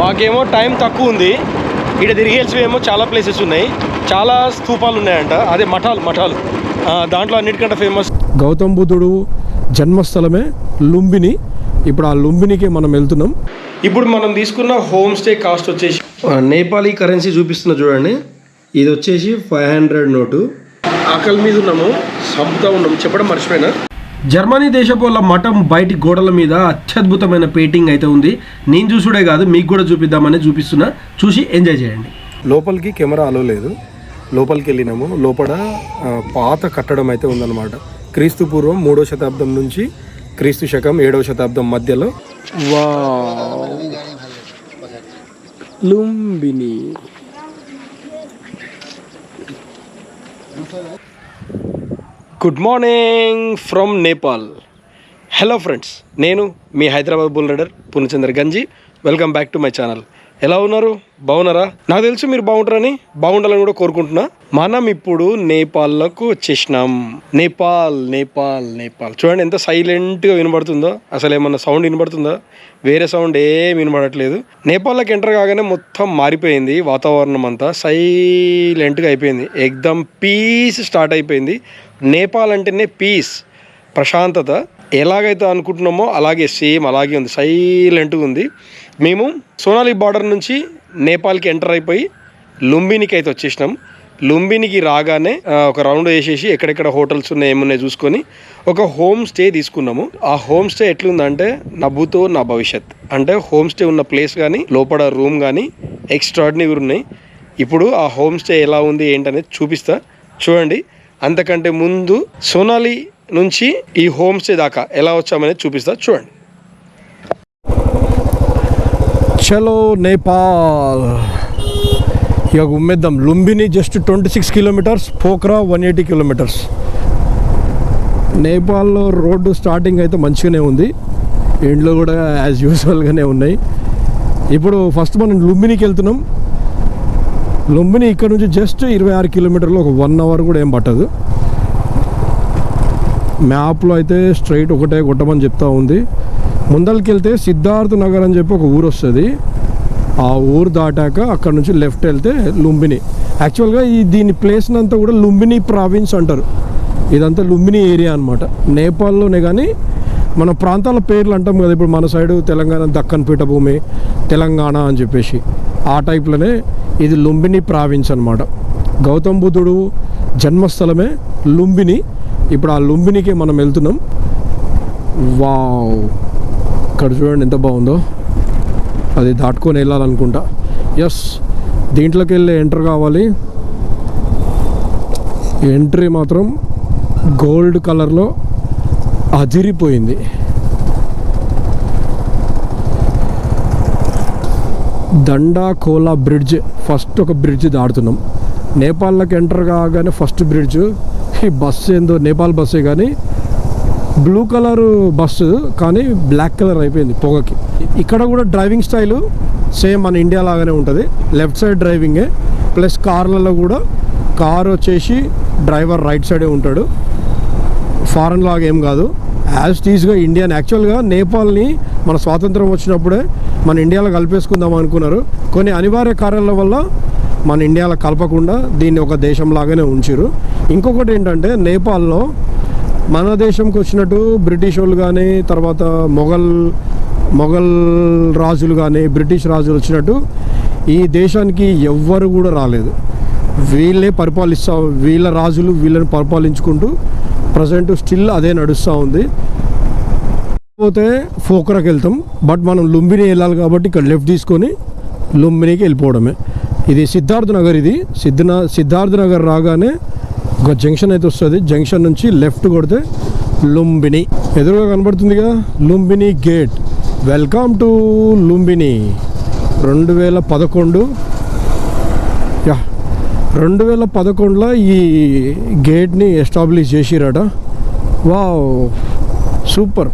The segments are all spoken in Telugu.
మాకేమో టైం తక్కువ ఉంది. ఇక్కడ తిరిగేసివేమో చాలా ప్లేసెస్ ఉన్నాయి. చాలా స్తూపాలు ఉన్నాయంట. అదే మఠాలు మఠాలు. ఆ, దాంట్లో అన్నిటికంటే ఫేమస్ గౌతమ్ బుద్ధుడు జన్మస్థలమే లుంబిని. ఇప్పుడు ఆ లుంబినికి మనం వెళ్తున్నాం. ఇప్పుడు మనం తీసుకున్న హోమ్ స్టే కాస్ట్ వచ్చేసి నేపాలీ కరెన్సీ చూపిస్తున్నా చూడండి. ఇది వచ్చేసి ఫైవ్ హండ్రెడ్ నోటు. ఆకలి మీద ఉన్నాము. సంపుతా ఉన్నాము. చెప్పడం మర్చిపోయినా. జర్మనీ దేశపు వాళ్ళ మఠం బయటి గోడల మీద అత్యద్భుతమైన పెయింటింగ్ అయితే ఉంది. నేను చూసుడే కాదు మీకు కూడా చూపిద్దామని చూపిస్తున్నా. చూసి ఎంజాయ్ చేయండి. లోపలికి కెమెరా అలో లేదు. లోపలికి వెళ్ళినాము. లోపల పాత కట్టడం అయితే ఉందన్నమాట. క్రీస్తు పూర్వం మూడో శతాబ్దం నుంచి క్రీస్తు శకం ఏడవ శతాబ్దం మధ్యలో వా Lumbini. Good morning from Nepal hello friends నేను మీ Hyderabad bull rider Poornachandra Ganji. Welcome back to my channel ఎలా ఉన్నారు? బాగున్నారా? నాకు తెలుసు మీరు బాగుంటారని బాగుండాలని కూడా కోరుకుంటున్నా. మనం ఇప్పుడు నేపాల్లోకి వచ్చేసినాం. నేపాల్ నేపాల్ నేపాల్. చూడండి ఎంత సైలెంట్గా వినబడుతుందో. అసలు ఏమన్నా సౌండ్ వినబడుతుందా? వేరే సౌండ్ ఏం వినబడట్లేదు. నేపాల్లోకి ఎంటర్ కాగానే మొత్తం మారిపోయింది వాతావరణం అంతా. సైలెంట్గా అయిపోయింది. ఎగ్దమ్ పీస్ స్టార్ట్ అయిపోయింది. నేపాల్ అంటేనే పీస్ ప్రశాంతత. ఎలాగైతే అనుకుంటున్నామో అలాగే సేమ్ అలాగే ఉంది సైలెంట్గా ఉంది. మేము సోనాలి బార్డర్ నుంచి నేపాల్కి ఎంటర్ అయిపోయి లుంబినికి అయితే వచ్చేసినాం. లుంబినికి రాగానే ఒక రౌండ్ వేసేసి ఎక్కడెక్కడ హోటల్స్ ఉన్నాయి ఏమున్నాయి చూసుకొని ఒక హోమ్ స్టే తీసుకున్నాము. ఆ హోమ్ స్టే ఎట్లుందంటే నవ్వుతో నా భవిష్యత్. అంటే హోమ్ స్టే ఉన్న ప్లేస్ కానీ లోపల రూమ్ కానీ ఎక్స్ట్రాడినరీ ఉన్నాయి. ఇప్పుడు ఆ హోమ్ స్టే ఎలా ఉంది ఏంటనేది చూపిస్తా. చూడండి. అంతకంటే ముందు సోనాలి నుంచి ఈ హోమ్ స్టే దాకా ఎలా వచ్చామనేది చూపిస్తా చూడండి. చలో నేపాల్. ఇక ఉమ్మేద్దాం. Lumbini just twenty six kilometers Pokhara one eighty kilometers నేపాల్లో రోడ్డు స్టార్టింగ్ అయితే మంచిగానే ఉంది. ఇండ్లు కూడా యాజ్ యూజువల్గానే ఉన్నాయి. ఇప్పుడు ఫస్ట్ మనం లుంబినికి వెళ్తున్నాం. లుంబిని ఇక్కడ నుంచి జస్ట్ ఇరవై ఆరు కిలోమీటర్లు ఒక వన్ అవర్ కూడా ఏం పట్టదు. మ్యాప్లో అయితే స్ట్రైట్ ఒకటే కొట్టమని చెప్తా ఉంది. ముందరికి వెళ్తే సిద్ధార్థ్ నగర్ అని చెప్పి ఒక ఊరు వస్తుంది. ఆ ఊరు దాటాక అక్కడ నుంచి లెఫ్ట్ వెళ్తే లుంబిని. యాక్చువల్గా ఈ దీని ప్లేస్నంతా కూడా లుంబిని ప్రావిన్స్ అంటారు. ఇదంతా లుంబిని ఏరియా అనమాట నేపాల్లోనే కానీ మన ప్రాంతాల పేర్లు అంటాం కదా ఇప్పుడు మన సైడు తెలంగాణ దక్కన్ పీఠభూమి తెలంగాణ అని చెప్పేసి. ఆ టైప్లోనే ఇది లుంబిని ప్రావిన్స్ అనమాట గౌతమ్ బుద్ధుడు జన్మస్థలమే లుంబిని. ఇప్పుడు ఆ లుంబినికి మనం వెళ్తున్నాం. వావ్! ఇక్కడ చూడండి ఎంత బాగుందో. అది దాటుకొని వెళ్ళాలనుకుంటా. ఎస్ దీంట్లోకి వెళ్ళి ఎంటర్ కావాలి. ఎంట్రీ మాత్రం గోల్డ్ కలర్లో అదిరిపోయింది. దండా కోలా బ్రిడ్జ్ ఫస్ట్ ఒక బ్రిడ్జ్ దాడుతున్నాం నేపాల్లోకి ఎంటర్ కాగానే ఫస్ట్ బ్రిడ్జ్. ఈ బస్సు ఏందో నేపాల్ బస్సే కానీ బ్లూ కలర్ బస్సు కానీ బ్లాక్ కలర్ అయిపోయింది పొగకి. ఇక్కడ కూడా డ్రైవింగ్ స్టైలు సేమ్ మన ఇండియా లాగానే ఉంటుంది. లెఫ్ట్ సైడ్ డ్రైవింగే ప్లస్ కార్లలో కూడా కార్ వచ్చేసి డ్రైవర్ రైట్ సైడే ఉంటాడు. ఫారెన్ లాగా ఏం కాదు. యాజ్ టీజ్గా ఇండియన్ యాక్చువల్గా నేపాల్ని మన స్వాతంత్రం వచ్చినప్పుడే మన ఇండియాలో కలిపేసుకుందాం అనుకున్నారు. కొన్ని అనివార్య కార్యాల వల్ల మన ఇండియాలో కలపకుండా దీన్ని ఒక దేశం లాగానే ఉంచారు ఇంకొకటి ఏంటంటే నేపాల్లో మన దేశంకి వచ్చినట్టు బ్రిటిష్ వాళ్ళు కానీ తర్వాత మొఘల్ మొఘల్ రాజులు కానీ బ్రిటిష్ రాజులు వచ్చినట్టు ఈ దేశానికి ఎవ్వరు కూడా రాలేదు. వీళ్ళే పరిపాలిస్తా వీళ్ళ రాజులు వీళ్ళని పరిపాలించుకుంటూ ప్రజెంట్ స్టిల్ అదే నడుస్తూ ఉంది. పోతే ఫోక్రాకి వెళ్తాం బట్ మనం లుంబిని వెళ్ళాలి కాబట్టి ఇక్కడ లెఫ్ట్ తీసుకొని లుంబినికి వెళ్ళిపోవడమే. ఇది సిద్ధార్థ నగర్ ఇది. సిద్ధన సిద్ధార్థ నగర్ రాగానే ఒక జంక్షన్ అయితే వస్తుంది. జంక్షన్ నుంచి లెఫ్ట్ కొడితే లుంబిని. ఎదురుగా కనబడుతుందిగా Lumbini gate. Welcome to Lumbini. రెండు వేల పదకొండు రెండు వేల పదకొండులో ఈ గేట్ని ఎస్టాబ్లిష్ చేసిరట. Wow super.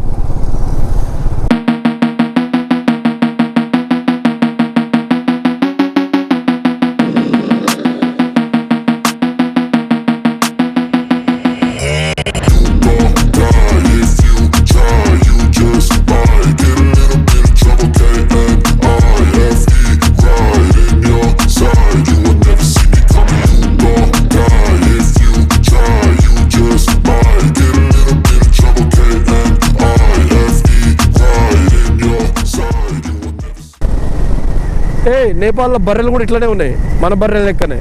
ఏ నేపాల్లో బర్రెలు కూడా ఇట్లానే ఉన్నాయి. మన బర్రెల లెక్కనే.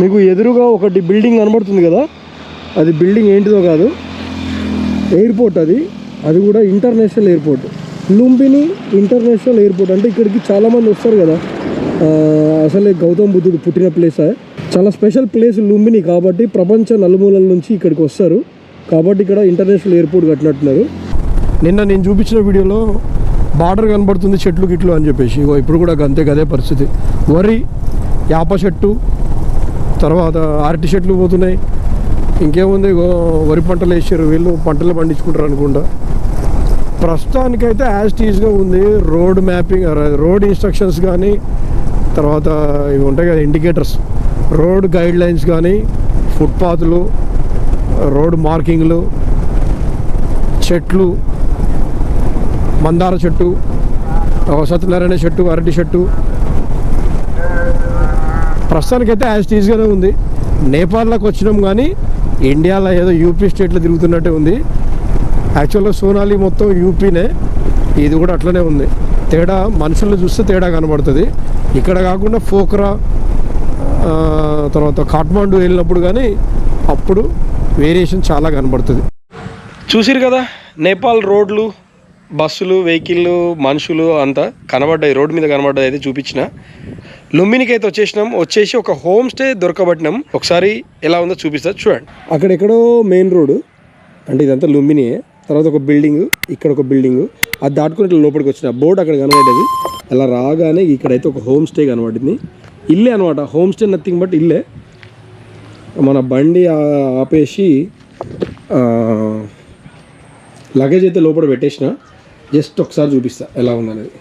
మీకు ఎదురుగా ఒకటి బిల్డింగ్ కనబడుతుంది కదా? అది బిల్డింగ్ ఏంటిదో కాదు. ఎయిర్పోర్ట్ అది. అది కూడా international airport. Lumbini international airport. అంటే ఇక్కడికి చాలామంది వస్తారు కదా. అసలే గౌతమ్ బుద్ధుడు పుట్టిన ప్లేస్? చాలా స్పెషల్ ప్లేస్ లుంబిని కాబట్టి ప్రపంచ నలుమూలల నుంచి ఇక్కడికి వస్తారు. కాబట్టి ఇక్కడ ఇంటర్నేషనల్ ఎయిర్పోర్ట్ కట్టినట్టున్నారు. నిన్న నేను చూపించిన వీడియోలో బార్డర్ కనబడుతుంది చెట్లు గిట్లు అని చెప్పేసి. ఇగో ఇప్పుడు కూడా అంతే కదే పరిస్థితి. వరి యాప చెట్టు తర్వాత అరటి చెట్లు పోతున్నాయి. ఇంకేముంది ఇగో వరి పంటలు వేసారు వీళ్ళు పంటలు పండించుకుంటారు అనుకుంటా. ప్రస్తుతానికైతే యాజ్ టీజ్గా ఉంది. రోడ్ మ్యాపింగ్ రోడ్ ఇన్స్ట్రక్షన్స్ కానీ తర్వాత ఇవి ఉంటాయి కదా ఇండికేటర్స్ రోడ్ గైడ్ లైన్స్ కానీ ఫుట్పాత్లు రోడ్ మార్కింగ్లు చెట్లు మందార చెట్టు సత్యనారాయణ చెట్టు అరటి చెట్టు. ప్రస్తుతానికైతే యాజ్ టీజ్గానే ఉంది. నేపాల్లోకి వచ్చినాం కానీ ఇండియాలో ఏదో యూపీ స్టేట్లో తిరుగుతున్నట్టే ఉంది. యాక్చువల్గా సోనాలి మొత్తం యూపీనే. ఇది కూడా అట్లనే ఉంది. తేడా మనుషులను చూస్తే తేడా కనబడుతుంది. ఇక్కడ కాకుండా ఫోక్రా తర్వాత కాఠ్మాండు వెళ్ళినప్పుడు కానీ అప్పుడు వేరియేషన్ చాలా కనబడుతుంది. చూసిరు కదా నేపాల్ రోడ్లు బస్సులు వెహికల్లు మనుషులు అంతా కనబడ్డాయి. రోడ్డు మీద కనబడ్డాయి అయితే చూపించిన. లుంబినికి అయితే వచ్చేసినాం. వచ్చేసి ఒక హోమ్ స్టే దొరకబట్టినాం. ఒకసారి ఎలా ఉందో చూపిస్తా. చూడండి. అక్కడెక్కడో మెయిన్ రోడ్ అంటే ఇదంతా లుంబినియే తర్వాత ఒక బిల్డింగ్. ఇక్కడ ఒక బిల్డింగ్. అది దాటుకుని ఇట్లా లోపలికి వచ్చిన బోర్డు అక్కడ కనబడ్డది అలా రాగానే ఇక్కడైతే ఒక హోమ్ స్టే కనబడింది. ఇల్లే అనమాట హోమ్ స్టే నథింగ్ బట్ ఇల్లే. మన బండి ఆపేసి లగేజ్ అయితే లోపల పెట్టేసిన. జస్ట్ ఒకసారి చూపిస్తా ఎలా ఉందనేది.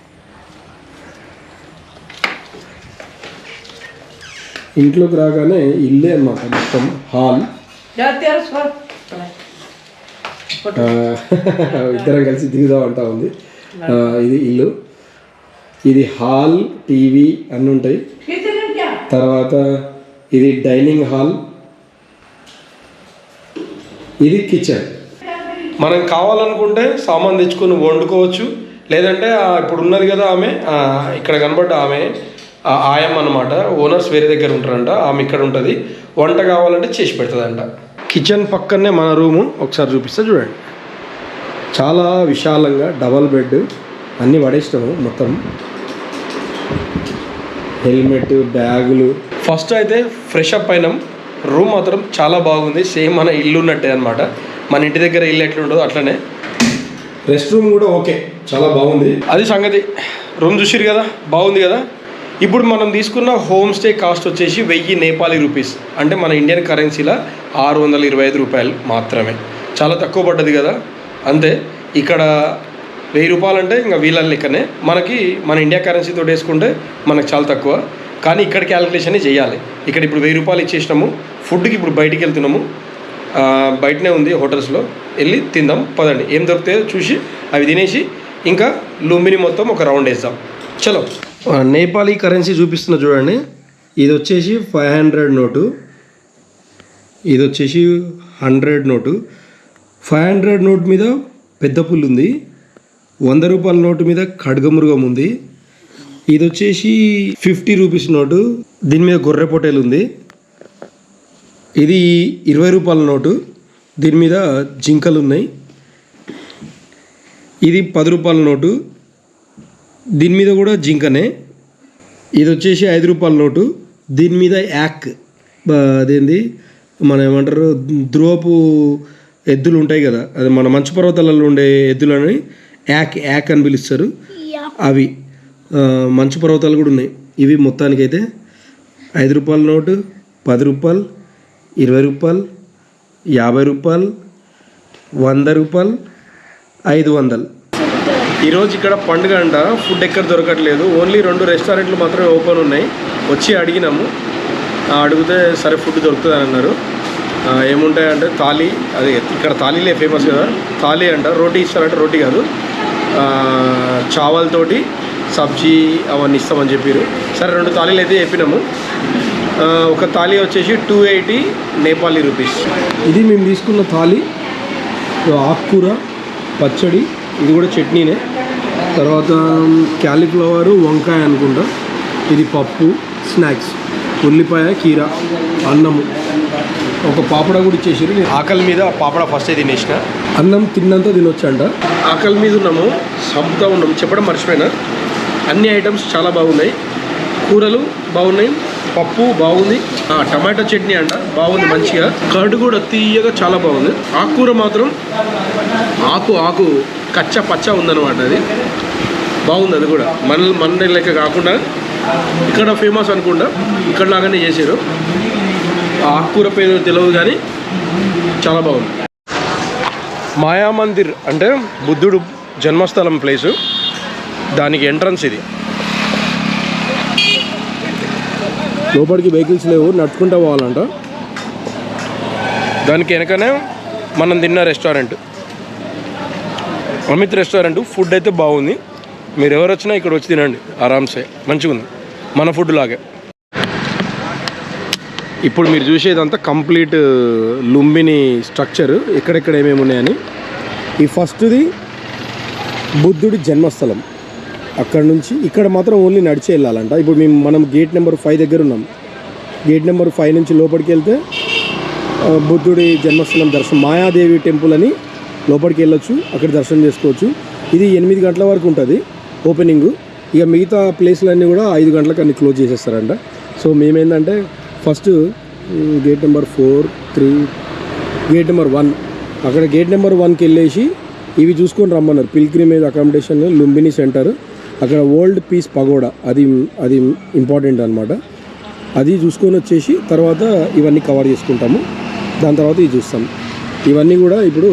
ఇంట్లోకి రాగానే ఇల్లే అన్నమాట మొత్తం హాల్. ఇద్దరం కలిసి దిగుదాం అంటా ఉంది. ఇది ఇల్లు. ఇది హాల్ టీవీ అన్నీ ఉంటాయి. తర్వాత ఇది డైనింగ్ హాల్. ఇది కిచెన్. మనం కావాలనుకుంటే సామాన్ తెచ్చుకొని వండుకోవచ్చు. లేదంటే ఇప్పుడు ఉన్నది కదా ఆమె ఇక్కడ కనబడ్డ ఆమె ఆ ఆయం అనమాట ఓనర్స్ వేరే దగ్గర ఉంటారంట ఆమె ఇక్కడ ఉంటుంది. వంట కావాలంటే చేసి పెడుతుందంట. కిచెన్ పక్కనే మన రూము. ఒకసారి చూపిస్తే చూడండి. చాలా విశాలంగా డబల్ బెడ్ అన్నీ పడేసినాము మొత్తం. హెల్మెట్ బ్యాగులు. ఫస్ట్ అయితే ఫ్రెష్ అప్ అయినాం. రూమ్ మాత్రం చాలా బాగుంది. సేమ్ మన ఇల్లు ఉన్నట్టే అనమాట మన ఇంటి దగ్గర ఇల్లు ఎట్లా ఉంటుందో అట్లనే. రెస్ట్ రూమ్ కూడా ఓకే చాలా బాగుంది. అది సంగతి. రూమ్ చూసిరు కదా? బాగుంది కదా? ఇప్పుడు మనం తీసుకున్న హోమ్ స్టే కాస్ట్ వచ్చేసి వెయ్యి నేపాలీ రూపీస్. అంటే మన ఇండియన్ కరెన్సీలో ఆరు వందల ఇరవై ఐదు రూపాయలు మాత్రమే. చాలా తక్కువ పడ్డది కదా? అంతే. ఇక్కడ వెయ్యి రూపాయలు అంటే ఇంకా వీళ్ళ లెక్కనే మనకి మన ఇండియా కరెన్సీతో వేసుకుంటే మనకు చాలా తక్కువ. కానీ ఇక్కడ క్యాలిక్యులేషన్ చేయాలి. ఇక్కడ ఇప్పుడు వెయ్యి రూపాయలు ఇచ్చేసినాము. ఫుడ్కి ఇప్పుడు బయటికి వెళ్తున్నాము. బయటనే ఉంది హోటల్స్లో. వెళ్ళి తిందాం పదండి. ఏం దొరుకుతాయో చూసి అవి తినేసి ఇంకా లుంబిని మొత్తం ఒక రౌండ్ వేద్దాం. చలో. నేపాలీ కరెన్సీ చూపిస్తున్న చూడండి. ఇది వచ్చేసి ఫైవ్ హండ్రెడ్ నోటు. ఇది వచ్చేసి hundred note. Five hundred note మీద పెద్ద పుల్లు ఉంది. వంద రూపాయల నోటు మీద ఖడ్గమృగం ఉంది. ఇది వచ్చేసి ఫిఫ్టీ రూపీస్ నోటు. దీని మీద గొర్రె పొటేలు ఉంది. ఇది ఇరవై రూపాయల నోటు. దీని మీద జింకలు ఉన్నాయి ఇది పది రూపాయల నోటు. దీని మీద కూడా జింకనే. ఇది వచ్చేసి ఐదు రూపాయల నోటు. దీని మీద యాక్. అదేంది? మన ఏమంటారు? ధ్రువపు ఎద్దులు ఉంటాయి కదా. అది మన మంచు పర్వతాలలో ఉండే ఎద్దులని యాక్ యాక్ అని పిలుస్తారు. అవి మంచు పర్వతాలు కూడా ఉన్నాయి. ఇవి మొత్తానికైతే ఐదు రూపాయల నోటు పది రూపాయలు ఇరవై రూపాయలు యాభై రూపాయలు వంద రూపాయలు ఐదు వందలు. ఈరోజు ఇక్కడ పండుగ అంట. ఫుడ్ ఎక్కడ దొరకట్లేదు. ఓన్లీ రెండు రెస్టారెంట్లు మాత్రమే ఓపెన్ ఉన్నాయి. వచ్చి అడిగినాము. అడిగితే సరే ఫుడ్ దొరుకుతుంది అని అన్నారు. ఏముంటాయంటే థాలీ అది ఇక్కడ థాలీలే ఫేమస్ కదా. థాలీ అంట. రోటీ ఇస్తారంటే. రోటీ కాదు. ఆ, చావల్ తోటి సబ్జీ అవన్నీ ఇస్తామని చెప్పారు. సరే రెండు థాలీలు అయితే చెప్పినాము. ఒక థాలీ వచ్చేసి టూ ఎయిటీ నేపాలీ రూపీస్. ఇది మేము తీసుకున్న థాలి ఆకుకూర పచ్చడి ఇది కూడా చట్నీనే. తర్వాత క్యాలీఫ్లవర్ వంకాయ అనుకుంటా. ఇది పప్పు స్నాక్స్ ఉల్లిపాయ కీర అన్నము. ఒక పాపడ కూడా ఇచ్చేసారు ఆకలి మీద పాపడ ఫస్ట్ తినేసిన. అన్నం తిన్నంత తినొచ్చంట. ఆకలి మీద ఉన్నాము సంపుతా ఉన్నాము చెప్పడం మర్చిపోయినా. అన్ని ఐటమ్స్ చాలా బాగున్నాయి. కూరలు బాగున్నాయి. పప్పు బాగుంది టమాటో చట్నీ అంట. బాగుంది మంచిగా. కర్డ్ కూడా తీయగా చాలా బాగుంది ఆకుకూర మాత్రం ఆకు ఆకు కచ్చ పచ్చ ఉందన్నమాట అది. బాగుంది అది కూడా. మన మన లెక్క కాకుండా ఇక్కడ ఫేమస్ అనుకుంటా. ఇక్కడ లాగానే చేశారు. ఆ ఆకుకూర పేరు తెలియదు కానీ చాలా బాగుంది మాయా మందిర్ అంటే బుద్ధుడు జన్మస్థలం ప్లేసు. దానికి ఎంట్రన్స్ ఇది. లోపలికి వెహికల్స్ లేవు నడుచుకుంటా పోవాలంట. దానికి వెనకనే మనం తిన్న రెస్టారెంట్. అమిత్ రెస్టారెంట్ ఫుడ్ అయితే బాగుంది. మీరు ఎవరు వచ్చినా ఇక్కడ వచ్చి తినండి ఆరామ్సే మంచిగా ఉంది. మన ఫుడ్ లాగే. ఇప్పుడు మీరు చూసేదంతా కంప్లీట్ లుంబిని స్ట్రక్చర్ ఎక్కడెక్కడ ఏమేమి ఉన్నాయని. ఈ ఫస్ట్ది బుద్ధుడి జన్మస్థలం. అక్కడ నుంచి ఇక్కడ మాత్రం ఓన్లీ నడిచి వెళ్ళాలంట. ఇప్పుడు మేము మనం గేట్ నెంబర్ ఫైవ్ దగ్గర ఉన్నాం. గేట్ నెంబర్ ఫైవ్ నుంచి లోపలికి వెళ్తే బుద్ధుడి జన్మస్థలం దర్శనం మాయాదేవి టెంపుల్ అని లోపలికి వెళ్ళొచ్చు అక్కడ దర్శనం చేసుకోవచ్చు. ఇది ఎనిమిది గంటల వరకు ఉంటుంది ఓపెనింగ్ ఇక మిగతా ప్లేస్లన్నీ కూడా ఐదు గంటలకు అన్ని క్లోజ్ చేసేస్తారంట. సో మేమేంటంటే first gate number four three gate number one అక్కడ గేట్ నెంబర్ వన్కి వెళ్ళేసి ఇవి చూసుకొని రమ్మన్నారు. పిల్గ్రిమేజ్ అకామిడేషన్ లుంబిని సెంటర్ అక్కడ ఓల్డ్ పీస్ పగోడా అది అది ఇంపార్టెంట్ అనమాట అది చూసుకొని వచ్చేసి తర్వాత ఇవన్నీ కవర్ చేసుకుంటాము. దాని తర్వాత ఇది చూస్తాం. ఇవన్నీ కూడా ఇప్పుడు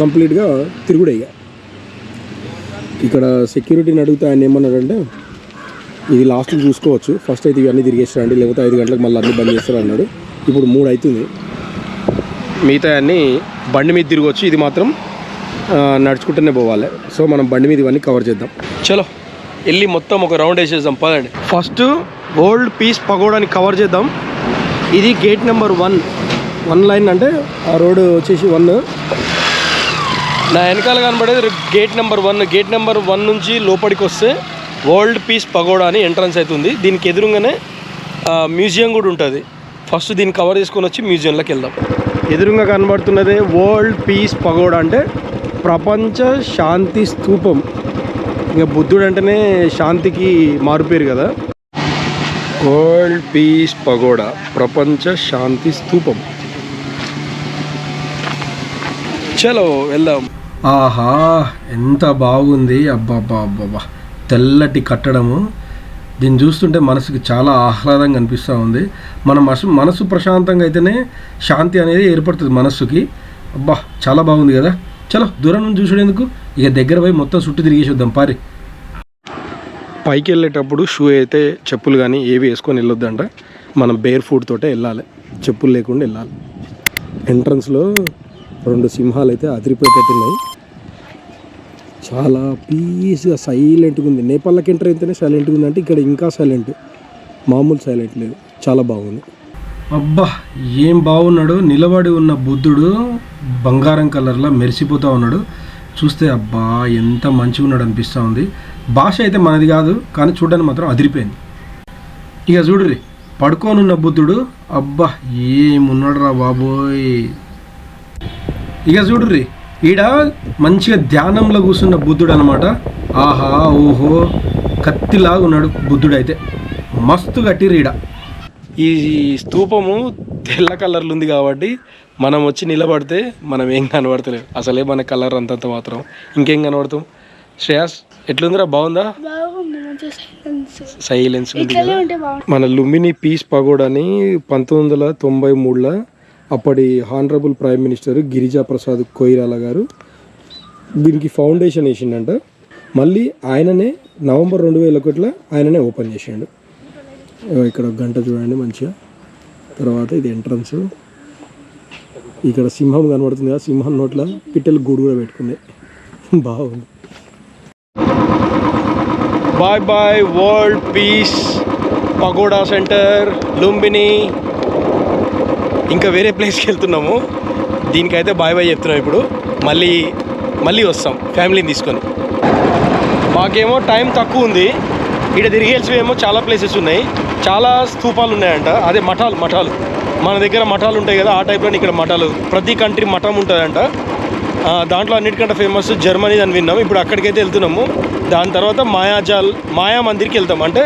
కంప్లీట్గా తిరుగుడయ్యా ఇక్కడ సెక్యూరిటీని అడిగితే ఆయన ఏమన్నాడంటే ఇది లాస్ట్ చూసుకోవచ్చు. ఫస్ట్ అయితే ఇవన్నీ తిరిగేస్తారండి లేకపోతే ఐదు గంటలకు మళ్ళీ అన్ని బంద్ చేస్తారు అన్నాడు. ఇప్పుడు మూడు అవుతుంది. మిగతా అన్నీ బండి మీద తిరగవచ్చు ఇది మాత్రం నడుచుకుంటూనే పోవాలి. సో మనం బండి మీద ఇవన్నీ కవర్ చేద్దాం. చలో. వెళ్ళి మొత్తం ఒక రౌండ్ వేసేద్దాం పదండి. ఫస్ట్ ఓల్డ్ పీస్ పగోడాని కవర్ చేద్దాం. ఇది gate number one. One line అంటే ఆ రోడ్ వచ్చేసి వన్. నా వెనకాల కనబడేది gate number one. Gate number one నుంచి లోపలికి వస్తే వరల్డ్ పీస్ పగోడా అని ఎంట్రన్స్ అవుతుంది. దీనికి ఎదురుగానే మ్యూజియం కూడా ఉంటుంది. ఫస్ట్ దీన్ని కవర్ చేసుకొని వచ్చి మ్యూజియంలోకి వెళ్దాం. ఎదురుగా కనబడుతున్నదే వరల్డ్ పీస్ పగోడా అంటే ప్రపంచ శాంతి స్తూపం ఇంకా బుద్ధుడు అంటేనే శాంతికి మారుపేరు కదా. వరల్డ్ పీస్ పగోడా ప్రపంచ శాంతి స్తూపం చలో వెళ్దాం ఆహా ఎంత బాగుంది. అబ్బాబ్బా అబ్బాబ్బా తెల్లటి కట్టడము. దీన్ని చూస్తుంటే మనసుకి చాలా ఆహ్లాదంగా అనిపిస్తూ ఉంది. మన మనసు మనసు ప్రశాంతంగా అయితేనే శాంతి అనేది ఏర్పడుతుంది మనస్సుకి. అబ్బా చాలా బాగుంది కదా. చలో దూరం నుంచి చూసేందుకు ఇక దగ్గర పోయి మొత్తం చుట్టూ తిరిగేసి వద్దాం పారి. పైకి వెళ్ళేటప్పుడు షూ అయితే చెప్పులు కానీ ఏవి వేసుకొని వెళ్ళొద్దంట. మనం బేర్ ఫుడ్ తోటే వెళ్ళాలి. చెప్పులు లేకుండా వెళ్ళాలి. ఎంట్రన్స్లో రెండు సింహాలు అయితే అదిరిపోయేటట్టున్నాయి చాలా పీస్గా సైలెంట్గా ఉంది. నేపాల్కి ఎంటర్ అయితేనే సైలెంట్గా ఉందంటే ఇక్కడ ఇంకా సైలెంట్ మామూలు సైలెంట్ లేదు. చాలా బాగుంది. అబ్బా ఏం బాగున్నాడు నిలబడి ఉన్న బుద్ధుడు బంగారం కలర్లో మెరిసిపోతూ ఉన్నాడు. చూస్తే అబ్బా ఎంత మంచిగా ఉన్నాడు అనిపిస్తూ ఉంది. భాష అయితే మనది కాదు కానీ చూడడానికి మాత్రం అదిరిపోయింది. ఇక చూడుర్రి పడుకోనున్న బుద్ధుడు అబ్బా ఏమున్నాడు రా బాబోయ్. ఇక చూడుర్రి ఈడ మంచిగా ధ్యానంలో కూర్చున్న బుద్ధుడు అనమాట ఆహా ఓహో కత్తిలాగా ఉన్నాడు బుద్ధుడు అయితే మస్తు కట్టిర్రు ఈడ. ఈ స్తూపము తెల్ల కలర్లు ఉంది కాబట్టి మనం వచ్చి నిలబడితే మనం ఏం కనబడతలేదు అసలే మన కలర్ అంతంత మాత్రం. ఇంకేం కనబడతాం? శ్రేయాస్ ఎట్లుందిరా? బాగుందా? సైలెన్స్ మన లుంబిని పీస్ పగోడాని పంతొమ్మిది వందల తొంభై మూడులో అప్పటి honourable prime minister Girija Prasad Koirala garu దీనికి ఫౌండేషన్ వేసిండంట. మళ్ళీ ఆయననే నవంబర్ రెండు వేల ఒకటిలో ఆయననే ఓపెన్ చేసిండు. ఇక్కడ ఒక గంట చూడండి మంచిగా. తర్వాత ఇది ఎంట్రన్స్. ఇక్కడ సింహం కనబడుతుంది కదా సింహం నోట్ల పిట్టలు గూడు కూడా పెట్టుకుంది. బాగుంది. Bye bye world peace pagoda centre Lumbini ఇంకా వేరే ప్లేస్కి వెళ్తున్నాము. దీనికైతే బాయ్ బాయ్ చెప్తున్నాం ఇప్పుడు. మళ్ళీ మళ్ళీ వస్తాం ఫ్యామిలీని తీసుకొని. మాకేమో టైం తక్కువ ఉంది. ఇక్కడ తిరిగేసి ఏమో చాలా ప్లేసెస్ ఉన్నాయి. చాలా స్థూపాలు ఉన్నాయంట. అదే మఠాలు మఠాలు. మన దగ్గర మఠాలు ఉంటాయి కదా ఆ టైప్లో ఇక్కడ మఠాలు. ప్రతి కంట్రీ మఠం ఉంటుందంట. దాంట్లో అన్నిటికంటే ఫేమస్ జర్మనీ అని విన్నాం. ఇప్పుడు అక్కడికైతే వెళ్తున్నాము. దాని తర్వాత మాయాజాల్ మాయా మందిర్కి వెళ్తాం. అంటే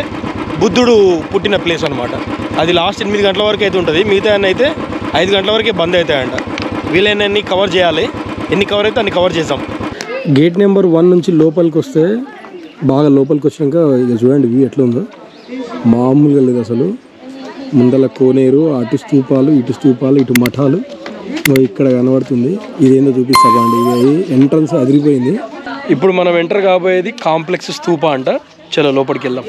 బుద్ధుడు పుట్టిన ప్లేస్ అనమాట అది లాస్ట్ ఎనిమిది గంటల వరకు అయితే ఉంటుంది. మిగతా అయితే ఐదు గంటల వరకే బంద్ అవుతాయంట. వీలైనన్ని కవర్ చేయాలి. ఎన్ని కవర్ అయితే అన్ని కవర్ చేసాం గేట్ నెంబర్ వన్ నుంచి లోపలికి వస్తే బాగా లోపలికి వచ్చినాక ఇక చూడండి వ్యూ ఎట్లా ఉందో మామూలుగా లేదు అసలు. ముందల కోనేరు అటు స్తూపాలు ఇటు స్తూపాలు ఇటు మఠాలు. ఇక్కడ కనబడుతుంది. ఇదేందో చూపిస్తా బాండి ఇది ఎంట్రన్స్ అదిరిపోయింది. ఇప్పుడు మనం ఎంటర్ కాబోయేది కాంప్లెక్స్ స్తూప అంట. చలో లోపలికి వెళ్దాం.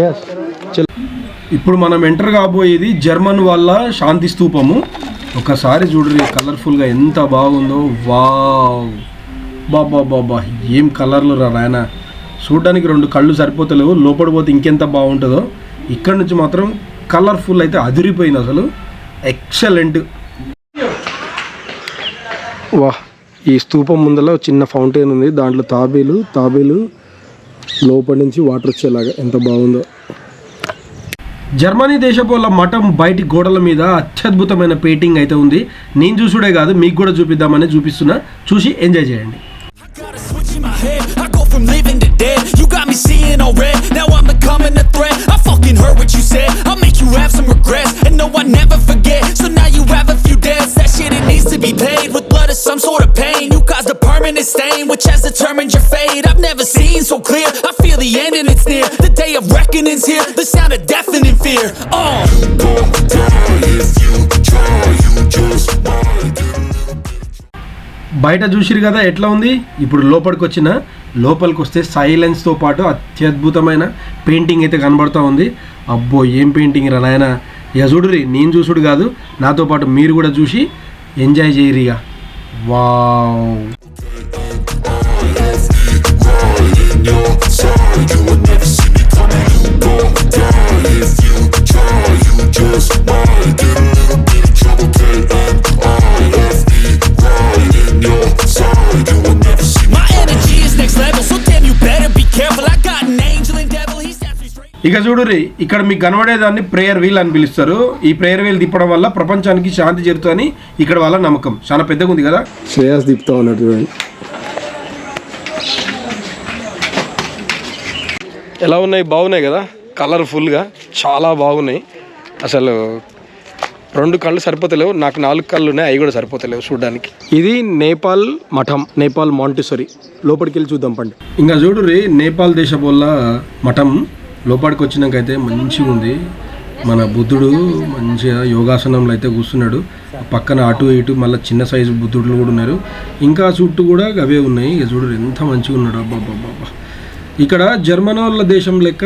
చలో. ఇప్పుడు మనం ఎంటర్ కాబోయేది జర్మన్ వాళ్ళ శాంతి స్తూపము. ఒకసారి చూడరు కలర్ఫుల్గా ఎంత బాగుందో. వావ్. బాబా బాబా ఏం కలర్లు రా నాయన. చూడడానికి రెండు కళ్ళు సరిపోతలేవు లోపల పోతే ఇంకెంత బాగుంటుందో. ఇక్కడ నుంచి మాత్రం కలర్ఫుల్ అయితే అదిరిపోయింది అసలు. ఎక్సలెంట్ వా ఈ స్తూపం ముందర ఒక చిన్న ఫౌంటైన్ ఉంది. దాంట్లో తాబేలు తాబేలు లోపల నుంచి వాటర్ వచ్చేలాగా ఎంత బాగుందో. జర్మనీ దేశపోళ్ళ మఠం బయటి గోడల మీద అత్యద్భుతమైన పెయింటింగ్ అయితే ఉంది. నేను చూసుడే కాదు మీకు కూడా చూపిద్దామని చూపిస్తున్నా. చూసి ఎంజాయ్ చేయండి. Seeing all red. Now I'm becoming a threat. I fucking heard what you said. I'll make you have some regrets. And no, I never forget. So now you have a few debts. That shit, it needs to be paid with blood or some sort of pain. You caused a permanent stain, which has determined your fate. I've never seen so clear. I feel the end and it's near. The day of reckoning's here. The sound of deafening fear. Oh. బయట చూసిరు కదా ఎట్లా ఉంది ఇప్పుడు లోపలికి వచ్చిన లోపలికి వస్తే సైలెన్స్తో పాటు అత్యద్భుతమైన పెయింటింగ్ అయితే కనబడుతూ ఉంది. అబ్బో ఏం పెయింటింగ్ రా నాయన? యజుడురి నేను చూసుడు కాదు. నాతో పాటు మీరు కూడా చూసి ఎంజాయ్ చేయరిగా. వావ్. My ఇక చూడురి ఇక్కడ మీకు కనబడేదాన్ని ప్రేయర్ వీల్ అని పిలుస్తారు. ఈ ప్రేయర్ వీల్ తిప్పడం వల్ల ప్రపంచానికి శాంతి జరుగుతుందని ఇక్కడ వాళ్ళ నమ్మకం. చాలా పెద్దగా ఉంది కదా? శ్రేయాస్ తిప్పుతా ఉన్నట్టు చూడండి. ఎలా ఉన్నాయి? బాగున్నాయి కదా? కలర్ఫుల్గా చాలా బాగున్నాయి. అసలు రెండు కళ్ళు సరిపోతలేవు నాకు నాలుగు కళ్ళు ఉన్నాయి అవి కూడా సరిపోతలేవు చూడడానికి. ఇది నేపాల్ మఠం నేపాల్ మాంటిసరీ లోపలికి వెళ్ళి చూద్దాం పండి. ఇంకా చూడు రే నేపాల్ దేశపోళ్ళ మఠం లోపలికి వచ్చినాకైతే మంచిగా ఉంది మన బుద్ధుడు మంచిగా యోగాసనంలో అయితే కూర్చున్నాడు. పక్కన అటు ఇటు మళ్ళీ చిన్న సైజు బుద్ధుడులు కూడా ఉన్నారు. ఇంకా చుట్టూ కూడా అవే ఉన్నాయి. ఇక చూడు ఎంత మంచిగా ఉన్నాడు అబ్బాబ్బాబ్బా ఇక్కడ జర్మన్ వాళ్ళ దేశం లెక్క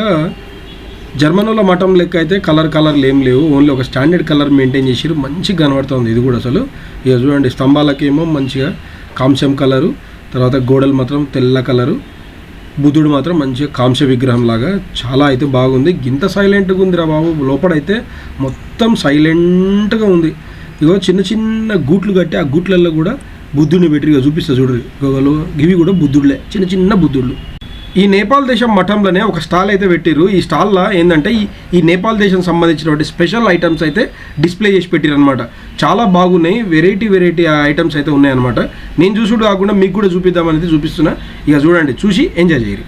జర్మనీలో మఠం లెక్క అయితే కలర్ కలర్లు ఏం లేవు. ఓన్లీ ఒక స్టాండర్డ్ కలర్ మెయింటైన్ చేసిరు మంచిగా కనబడుతుంది ఇది కూడా అసలు. ఇక చూడండి స్తంభాలకేమో మంచిగా కాంస్యం కలరు తర్వాత గోడలు మాత్రం తెల్ల కలరు. బుద్ధుడు మాత్రం మంచిగా కాంస్య విగ్రహం లాగా చాలా అయితే బాగుంది. గింత సైలెంట్గా ఉంది రా బాబు. లోపడైతే మొత్తం సైలెంట్గా ఉంది. ఇగో చిన్న చిన్న గూట్లు కట్టి ఆ గూట్లలో కూడా బుద్ధుడిని పెట్టి ఇక చూపిస్తా చూడరు ఇగో ఇవి కూడా బుద్ధుడులే. చిన్న చిన్న బుద్ధుళ్ళు. ఈ నేపాల్ దేశం మఠంలోనే ఒక స్టాల్ అయితే పెట్టిరు ఈ స్టాల్లో ఏంటంటే ఈ ఈ నేపాల్ దేశం సంబంధించినటువంటి స్పెషల్ ఐటమ్స్ అయితే డిస్ప్లే చేసి పెట్టిరు అనమాట చాలా బాగున్నాయి. వెరైటీ వెరైటీ ఐటమ్స్ అయితే ఉన్నాయన్నమాట. నేను చూసుడు కాకుండా మీకు కూడా చూపిద్దామనేది చూపిస్తున్నా. ఇక చూడండి చూసి ఎంజాయ్ చేయరు.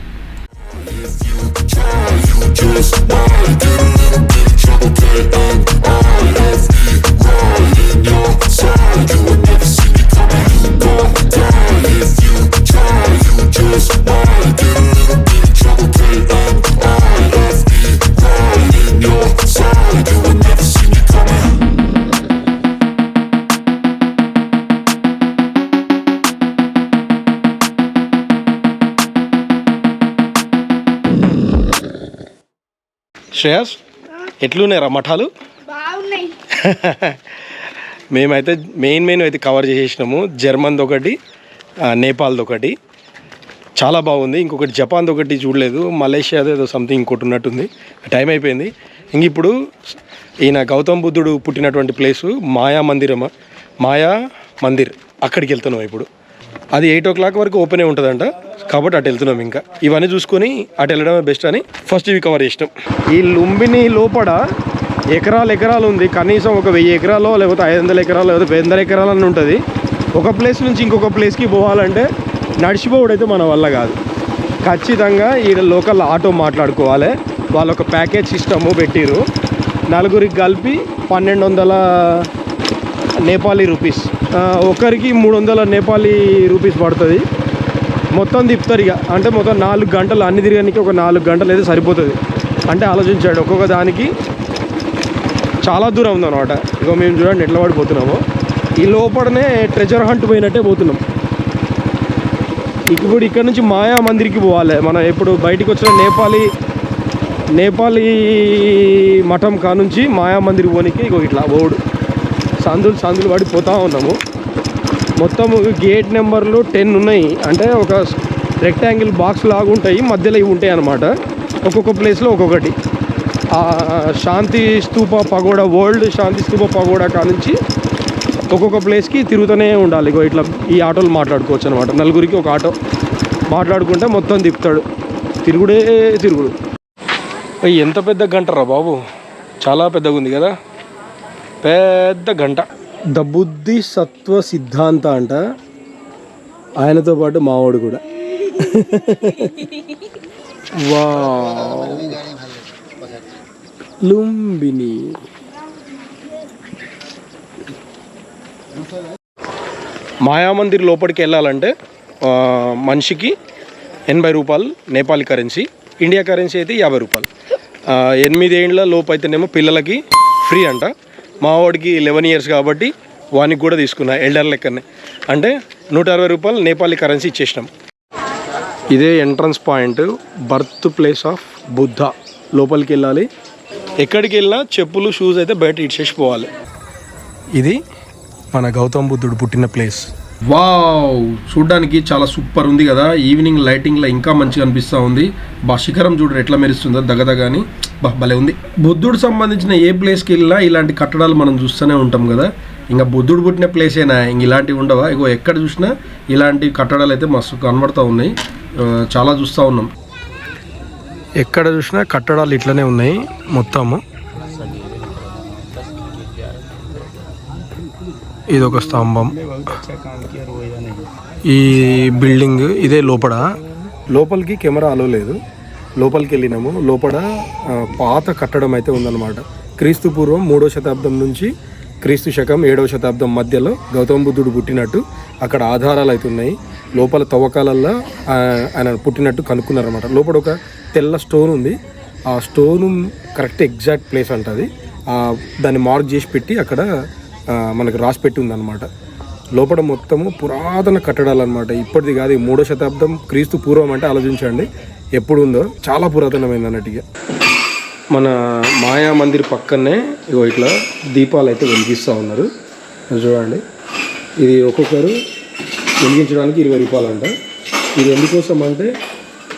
శ్రేయస్ ఎట్లున్నాయి మఠాలు? బాగున్నాయి. మేమైతే మెయిన్ మెయిన్ అయితే కవర్ చేసేసినాము. జర్మన్ది ఒకటి నేపాల్ది ఒకటి. చాలా బాగుంది. ఇంకొకటి జపాన్ది ఒకటి చూడలేదు. మలేషియాది ఏదో సంథింగ్ ఇంకోటి ఉన్నట్టుంది. టైం అయిపోయింది. ఇంక ఇప్పుడు ఈయన గౌతమ్ బుద్ధుడు పుట్టినటువంటి ప్లేసు మాయా మందిరమా? మాయా మందిర్. అక్కడికి వెళ్తున్నాం ఇప్పుడు. అది ఎయిట్ ఓ క్లాక్ వరకు ఓపెనే ఉంటుందంట. కాబట్టి అటు వెళ్తున్నాం ఇంకా. ఇవన్నీ చూసుకొని అటు వెళ్ళడమే బెస్ట్ అని ఫస్ట్ ఇవి కవర్ చేసినాం. ఈ లుంబిని లోపల ఎకరాలు ఎకరాలు ఉంది. కనీసం ఒక వెయ్యి ఎకరాలు లేకపోతే ఐదు వందల ఎకరాలు లేకపోతే వెయ్యి వందల ఎకరాలు అని ఉంటుంది. ఒక ప్లేస్ నుంచి ఇంకొక ప్లేస్కి పోవాలంటే నడిచిపోవడైతే మన వల్ల కాదు. ఖచ్చితంగా ఈ లోకల్ ఆటో మాట్లాడుకోవాలి. వాళ్ళు ఒక ప్యాకేజ్ సిస్టము పెట్టిరు నలుగురికి కలిపి పన్నెండు వందల నేపాలీ రూపీస్. ఒకరికి మూడు వందల నేపాలీ రూపీస్ పడుతుంది. మొత్తం తిప్పుతారు ఇక. అంటే మొత్తం నాలుగు గంటలు అన్ని తిరగడానికి ఒక నాలుగు గంటలు అయితే సరిపోతుంది. అంటే ఆలోచించాడు ఒక్కొక్క దానికి చాలా దూరం ఉందన్నమాట. ఇక మేము చూడండి ఎట్లా పడిపోతున్నాము. ఈ లోపలనే ట్రెజర్ హంట్ పోయినట్టే పోతున్నాం. ఇప్పుడు ఇక్కడ నుంచి మాయా మందిర్కి పోవాలి. మనం ఇప్పుడు బయటికి వచ్చిన నేపాలీ నేపాలీ మఠం కానుంచి మాయా మందిర్ పోనీకి ఇగో ఇట్లా ఓడు సందులు సందులు పడిపోతూ ఉన్నాము. మొత్తం గేట్ నెంబర్లు టెన్ ఉన్నాయి. అంటే ఒక రెక్టాంగిల్ బాక్స్ లాగా ఉంటాయి మధ్యలో ఇవి ఉంటాయి అన్నమాట. ఒక్కొక్క ప్లేస్లో ఒక్కొక్కటి. Shanti Stupa pagoda world Shanti Stupa pagoda కానుంచి ఒక్కొక్క ప్లేస్కి తిరుగుతూనే ఉండాలి. ఇగో ఇట్లా ఈ ఆటోలు మాట్లాడుకోవచ్చు అనమాట నలుగురికి ఒక ఆటో మాట్లాడుకుంటే మొత్తం తిప్పుతాడు. తిరుగుడే తిరుగుడు. ఎంత పెద్ద గంటరా బాబు? చాలా పెద్దగా ఉంది కదా? పెద్ద గంట. ద బుద్ధి సత్వ సిద్ధాంత అంట. ఆయనతో పాటు మావాడు కూడా. వా లుంబిని. మాయామందిర్ లోపలికి వెళ్ళాలంటే మనిషికి ఎనభై రూపాయలు నేపాలీ కరెన్సీ ఇండియా కరెన్సీ అయితే యాభై రూపాయలు. ఆ, ఎనిమిది ఏండ్ల లోపు అయితేనేమో పిల్లలకి ఫ్రీ అంట. మా వాడికి లెవెన్ ఇయర్స్ కాబట్టి వానికి కూడా తీసుకున్నా ఎల్డర్ లెక్కనే. అంటే నూట అరవై రూపాయలు నేపాలీ కరెన్సీ ఇచ్చేసినాం. ఇదే entrance point birth place of Buddha లోపలికి వెళ్ళాలి. ఎక్కడికి వెళ్ళినా చెప్పులు షూస్ అయితే బయట ఇచ్చేసి పోవాలి. ఇది మన గౌతమ్ బుద్ధుడు పుట్టిన ప్లేస్ వావ్! చూడ్డానికి చాలా సూపర్ ఉంది కదా. ఈవినింగ్ లైటింగ్లో ఇంకా మంచిగా అనిపిస్తూ ఉంది. బా శిఖరం చూడరు ఎట్లా మెరుస్తుందో దగదగా అని బా భలే ఉంది. బుద్ధుడు సంబంధించిన ఏ ప్లేస్కి వెళ్ళినా ఇలాంటి కట్టడాలు మనం చూస్తూనే ఉంటాం కదా. ఇంకా బుద్ధుడు పుట్టిన ప్లేసేనా ఇంక ఇలాంటివి ఉండవా? ఇగో ఎక్కడ చూసినా ఇలాంటి కట్టడాలు అయితే మస్తు కనబడుతూ ఉన్నాయి. చాలా చూస్తూ ఉన్నాం. ఎక్కడ చూసినా కట్టడాలు ఇట్లనే ఉన్నాయి మొత్తము. ఇది ఒక స్తంభం. ఈ బిల్డింగ్ ఇదే లోపల లోపలికి కెమెరా అలో లేదు. లోపలికి వెళ్ళినాము లోపల పాత కట్టడం అయితే ఉందన్నమాట. క్రీస్తు పూర్వం మూడో శతాబ్దం నుంచి క్రీస్తు శకం ఏడవ శతాబ్దం మధ్యలో గౌతమ బుద్ధుడు పుట్టినట్టు అక్కడ ఆధారాలు అయితే ఉన్నాయి. లోపల తవ్వకాలల్లో ఆయన పుట్టినట్టు కనుక్కున్నారన్నమాట. లోపల ఒక తెల్ల స్టోన్ ఉంది. ఆ స్టోన్ కరెక్ట్ ఎగ్జాక్ట్ ప్లేస్ అంటుంది దాన్ని మార్క్ చేసి పెట్టి అక్కడ మనకు రాసి పెట్టి ఉందన్నమాట. లోపల మొత్తము పురాతన కట్టడాలు అనమాట ఇప్పటిది కాదు మూడో శతాబ్దం క్రీస్తు పూర్వం అంటే ఆలోచించండి. ఎప్పుడు ఉందో చాలా పురాతనమైంది అన్నట్టుగా మన మాయా మందిర్ పక్కనే ఇగో ఇట్లా దీపాలు అయితే వెలిగిస్తూ ఉన్నారు. చూడండి. ఇది ఒక్కొక్కరు వెలిగించడానికి ఇరవై రూపాయలు అంట ఇది ఎందుకోసం అంటే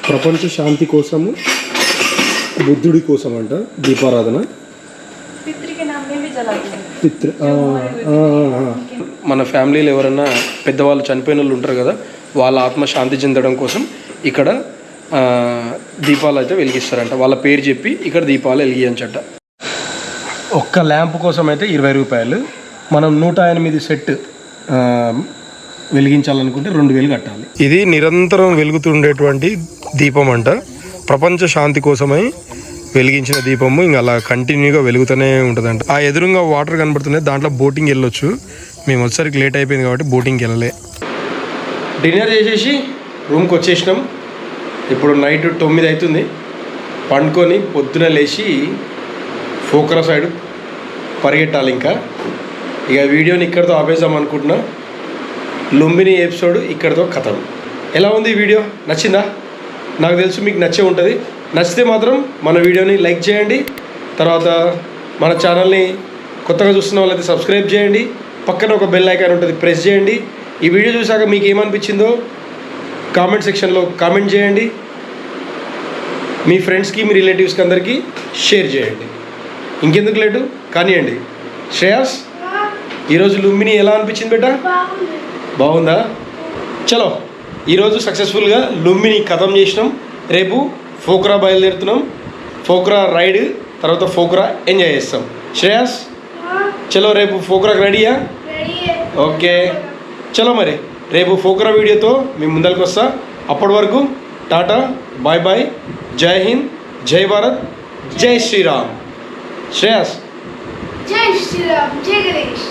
ప్రపంచ శాంతి కోసము బుద్ధుడి కోసం అంట దీపారాధన పితృ. మన ఫ్యామిలీలో ఎవరైనా పెద్దవాళ్ళు చనిపోయిన వాళ్ళు ఉంటారు కదా వాళ్ళ ఆత్మ శాంతి చెందడం కోసం ఇక్కడ దీపాలు అయితే వెలిగిస్తారంట. వాళ్ళ పేరు చెప్పి ఇక్కడ దీపాలు వెలిగించట. ఒక్క ల్యాంప్ కోసం అయితే ఇరవై రూపాయలు. మనం నూట ఎనిమిది సెట్ ఆ, వెలిగించాలనుకుంటే రెండు వేలు కట్టాలి. ఇది నిరంతరం వెలుగుతుండేటువంటి దీపం అంట ప్రపంచ శాంతి కోసమై వెలిగించిన దీపము. ఇంకా అలా కంటిన్యూగా వెలుగుతూనే ఉంటుందంట. ఆ ఎదురుగా వాటర్ కనబడుతున్నాయి. దాంట్లో బోటింగ్ వెళ్ళొచ్చు. మేము వచ్చేసరికి లేట్ అయిపోయింది కాబట్టి బోటింగ్కి వెళ్ళలే. డిన్నర్ చేసేసి రూమ్కి వచ్చేసినాం. ఇప్పుడు నైట్ తొమ్మిది అవుతుంది. పండుకొని పొద్దున లేచి ఫోకర సైడ్ పరిగెట్టాలి ఇంకా. ఇక వీడియోని ఇక్కడితో ఆపేద్దాం అనుకుంటున్నా. లుంబిని ఎపిసోడ్ ఇక్కడితో కథం. ఎలా ఉంది ఈ వీడియో? నచ్చిందా? నాకు తెలుసు మీకు నచ్చే ఉంటుంది. నచ్చితే మాత్రం మన వీడియోని లైక్ చేయండి. తర్వాత మన ఛానల్ని కొత్తగా చూస్తున్న వాళ్ళైతే సబ్స్క్రైబ్ చేయండి. పక్కన ఒక బెల్ ఐకాన్ ఉంటుంది ప్రెస్ చేయండి. ఈ వీడియో చూసాక మీకు ఏమనిపించిందో కామెంట్ సెక్షన్లో కామెంట్ చేయండి. మీ ఫ్రెండ్స్కి మీ రిలేటివ్స్కి అందరికీ షేర్ చేయండి. ఇంకెందుకు లేటు? కానివ్వండి శ్రేయాస్ ఈరోజు లుంబిని ఎలా అనిపించింది బేటా? బాగుందా. చలో ఈరోజు సక్సెస్ఫుల్గా లుంబిని ఖతం చేసినాం. రేపు ఫోక్రా బయలుదేరుతున్నాం. ఫోక్రా రైడ్ తర్వాత ఫోక్రా ఎంజాయ్ చేస్తాం. శ్రేయాస్ చలో రేపు ఫోక్రాకి రెడీయా. ఓకే. చలో మరి. రేపు ఫోక్రా వీడియోతో మీ ముందరికి వస్తా. అప్పటి వరకు టాటా బాయ్ బాయ్ జై హింద్ జై భారత్ జై శ్రీరామ్. శ్రేయస్. జై శ్రీరామ్ జై గణేష్.